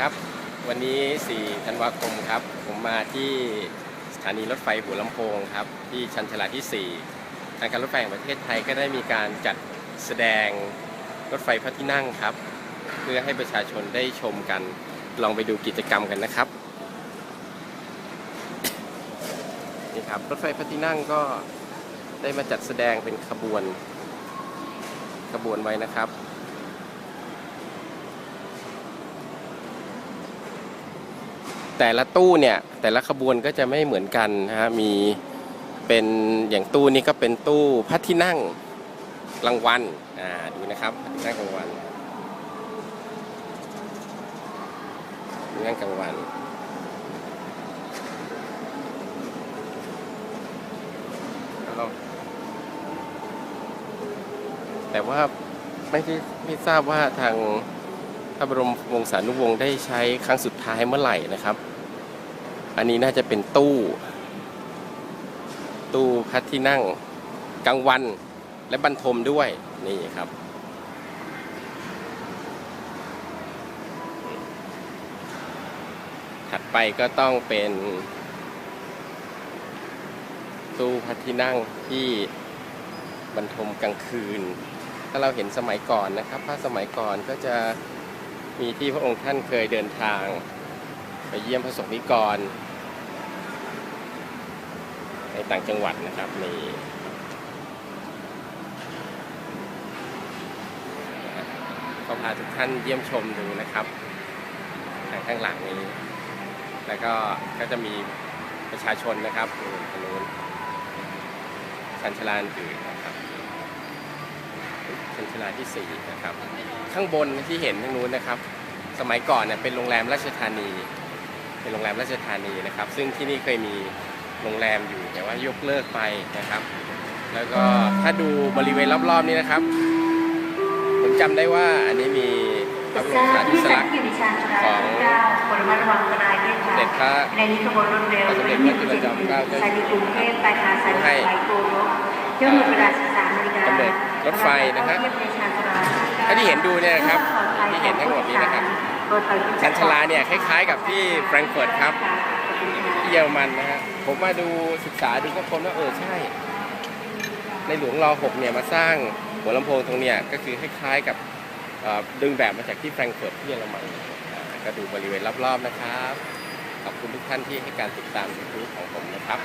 ครับ วันนี้ 4 ธันวาคมครับ ผมมาที่สถานีรถไฟหัวลำโพงครับ ที่ชันชลาที่ 4 ทางการรถไฟแห่งประเทศไทยก็ได้มีการจัดแสดงรถไฟพระที่นั่งครับ เพื่อให้ประชาชนได้ชมกัน ลองไปดูกิจกรรมกันนะครับ นี่ครับ รถไฟพระที่นั่งก็ได้มาจัดแสดงเป็นขบวนขบวนไว้นะครับ แต่ละตู้เนี่ยแต่ละขบวนก็จะไม่เหมือนกันนะฮะมีเป็นอย่างตู้นี้ก็เป็นตู้พระที่นั่งกลางวันอ่าดูนะครับพระที่นั่งกลางวันที่นั่งกลางวัน แต่ว่าไม่ได้ไม่ทราบว่าทาง พระบรมวงศานุวงศ์ได้ใช้ครั้งสุดท้ายเมื่อไหร่นะครับ อันนี้น่าจะเป็นตู้ ตู้พัดที่นั่งกลางวันและบรรทมด้วยนี่ครับถัดไปก็ต้องเป็น ตู้พัดที่นั่งที่บรรทมกลางคืน ถ้าเราเห็นสมัยก่อนนะครับภาพสมัยก่อนก็จะ มีที่พระองค์ท่านเคยเดินทาง ไปเยี่ยมพระสงฆ์นิกร ในต่างจังหวัดนะครับนี่ก็พาทุกท่านเยี่ยมชมดูนะครับทางข้างหลังนี้ แล้วก็ก็จะมีประชาชนนะครับอยู่ทางนู้นชันชลาอื่นนะครับ ชันชาลาที่สี่นะครับข้างบนที่เห็นทางนู้นนะครับ สมัยก่อนเนี่ยเป็นโรงแรมราชธานี เป็นโรงแรมราชธานีนะครับ ซึ่งที่นี่เคยมีโรงแรมอยู่แต่ว่ายกเลิกไปนะครับ แล้วก็ถ้าดูบริเวณรอบๆนี้นะครับ ผมจำได้ว่าอันนี้มีพระบรมสารีสลักษณ์ของปรมาระวังกนายด้วยสค่ะมเด็จพระในนี้ขบวนรถเร็วพระสมเด็จพระจุลจอมเกล้าเจ้าสถานีกรุงเทพปลายทางสถานีให้ไฟโกลกเที่ยวหมดเวลา13นาฬิกากำเนิด รถไฟนะฮะเทียบในชานชาลาถ้าที่เห็นดูเนี่ยนะครับที่เห็นทั้งหมดนี้นะครับชันชาลาเนี่ยคล้ายๆ กับที่แฟรงก์เฟิร์ตครับที่เยอรมันนะฮะผมมาดูศึกษาดูก็ค้นว่าเออใช่ ในหลวงรอหกเนี่ยมาสร้างหัวลำโพงตรงเนี่ยก็คือคล้ายๆกับเอ่อดึงแบบมาจากที่แฟรงก์เฟิร์ตที่เยอรมันอ่าก็ดูบริเวณรอบๆนะครับ ขอบคุณทุกท่านที่ให้การติดตามยูทูบของผมนะครับ